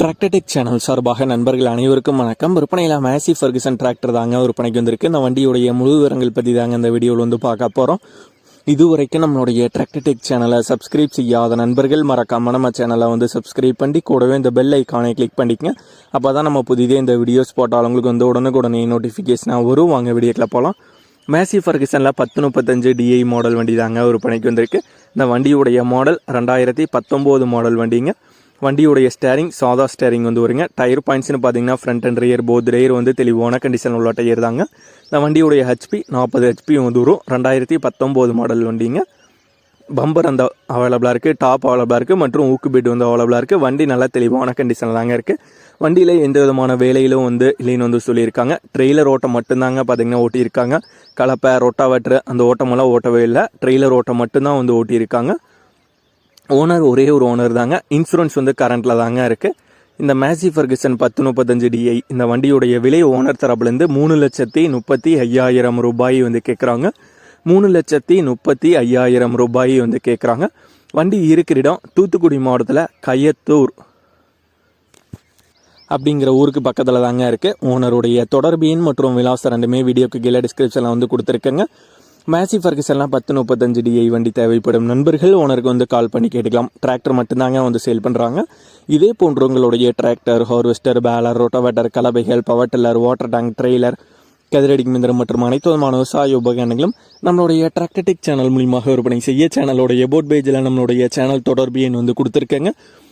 Tractor Tech channel சார்பாக நண்பர்கள் அனைவருக்கும் வணக்கம். விற்பனையில் மேசி ஃபர்கசன் டிராக்டர் தாங்க விற்பனைக்கு வந்திருக்கு. இந்த வண்டியுடைய முழு விவரங்கள் பற்றி தாங்க இந்த வீடியோவில் வந்து பார்க்க போகிறோம் இதுவரைக்கும் நம்மளுடைய டிராக்டர்டெக் சேனலை சப்ஸ்கிரைப் செய்யாத நண்பர்கள் மறக்காம நம்ம சேனலை வந்து சப்ஸ்கிரைப் பண்ணி கூடவே இந்த பெல் ஐக்கானை கிளிக் பண்ணிக்கங்க. அப்போ தான் நம்ம புதிதே இந்த வீடியோஸ் போட்டால் உங்களுக்கு வந்து உடனுக்குடனே நோட்டிஃபிகேஷனாக வரும். வாங்க வீடியோக்கில் போகலாம் மேசி ஃபர்கசனில் பத்து முப்பத்தஞ்சு டிஐ மாடல் வண்டி தாங்க விற்பனைக்கு வந்திருக்கு. இந்த வண்டியுடைய மாடல் ரெண்டாயிரத்தி பத்தொம்போது மாடல் வண்டிங்க. வண்டியுடைய ஸ்டேரிங் சாதா ஸ்டேரிங் வந்து வருங்க. டயர் பாயிண்ட்ஸ்னு பார்த்தீங்கன்னா front and rear both rear வந்து தெளிவான கண்டிஷன் உள்ள டயர் தாங்க. இந்த வண்டியுடைய ஹெச்பி நாற்பது ஹெச்பி வந்து வரும். ரெண்டாயிரத்தி பத்தொம்போது மாடல் வண்டிங்க. பம்பர் அந்த அவைலபிளாக இருக்குது டாப் அவைலபிளாக இருக்குது மற்றும் ஊக்கு பெட் வந்து அவைலபிளாக இருக்குது வண்டி நல்லா தெளிவான கண்டிஷனில் தாங்க இருக்குது வண்டியில் எந்த விதமான வேலையிலும் வந்து இல்லைன்னு வந்து சொல்லியிருக்காங்க. ட்ரெய்லர் ஓட்டம் மட்டும்தாங்க பார்த்தீங்கன்னா ஓட்டியிருக்காங்க. கலப்பை ரொட்டாவேட்ரு அந்த ஓட்டமெல்லாம் ஓட்டவே இல்லை. ட்ரெய்லர் ஓட்டம் மட்டும்தான் வந்து ஓட்டியிருக்காங்க. ஓனர் ஒரே ஒரு ஓனர் தாங்க. இன்சூரன்ஸ் வந்து கரண்ட்டில் தாங்க இருக்குது இந்த மேசி ஃபர்கசன் பத்து முப்பத்தஞ்சு டிஐ இந்த வண்டியுடைய விலை ஓனர் தரப்புலேருந்து மூணு லட்சத்தி முப்பத்தி ஐயாயிரம் ரூபாய் வந்து கேட்குறாங்க மூணு லட்சத்தி முப்பத்தி ஐயாயிரம் ரூபாய் வந்து கேட்குறாங்க வண்டி இருக்கிற இடம் தூத்துக்குடி மாவட்டத்தில் கையத்தூர். அப்படிங்கிற ஊருக்கு பக்கத்தில் தாங்க இருக்குது ஓனருடைய தொடர்பு மற்றும் விலாசம் ரெண்டுமே வீடியோக்கு கீழே டிஸ்கிரிப்ஷனில் வந்து கொடுத்துருக்கேங்க. மேசி ஃபர்கசன்லாம் பத்து முப்பத்தஞ்சு டிஐ வண்டி தேவைப்படும். நண்பர்கள் ஓனருக்கு வந்து கால் பண்ணி கேட்டுக்கலாம். டிராக்டர் மட்டும்தாங்க வந்து சேல் பண்ணுறாங்க இதே போன்று உங்களுடைய டிராக்டர் ஹார்வெஸ்டர் பேலர் ரோட்டோவேட்டர் கலவைகள் power tiller water tank trailer கதிரடி மிந்திரம் மற்றும் அனைத்து விதமான விவசாய உபகரணங்களும் நம்மளுடைய டிராக்டடிக் சேனல் மூலியமாக விற்பனை செய்ய சேனலோடைய போட் பேஜில் நம்மளுடைய சேனல் தொடர்பு எண் வந்து கொடுத்துருக்கேங்க.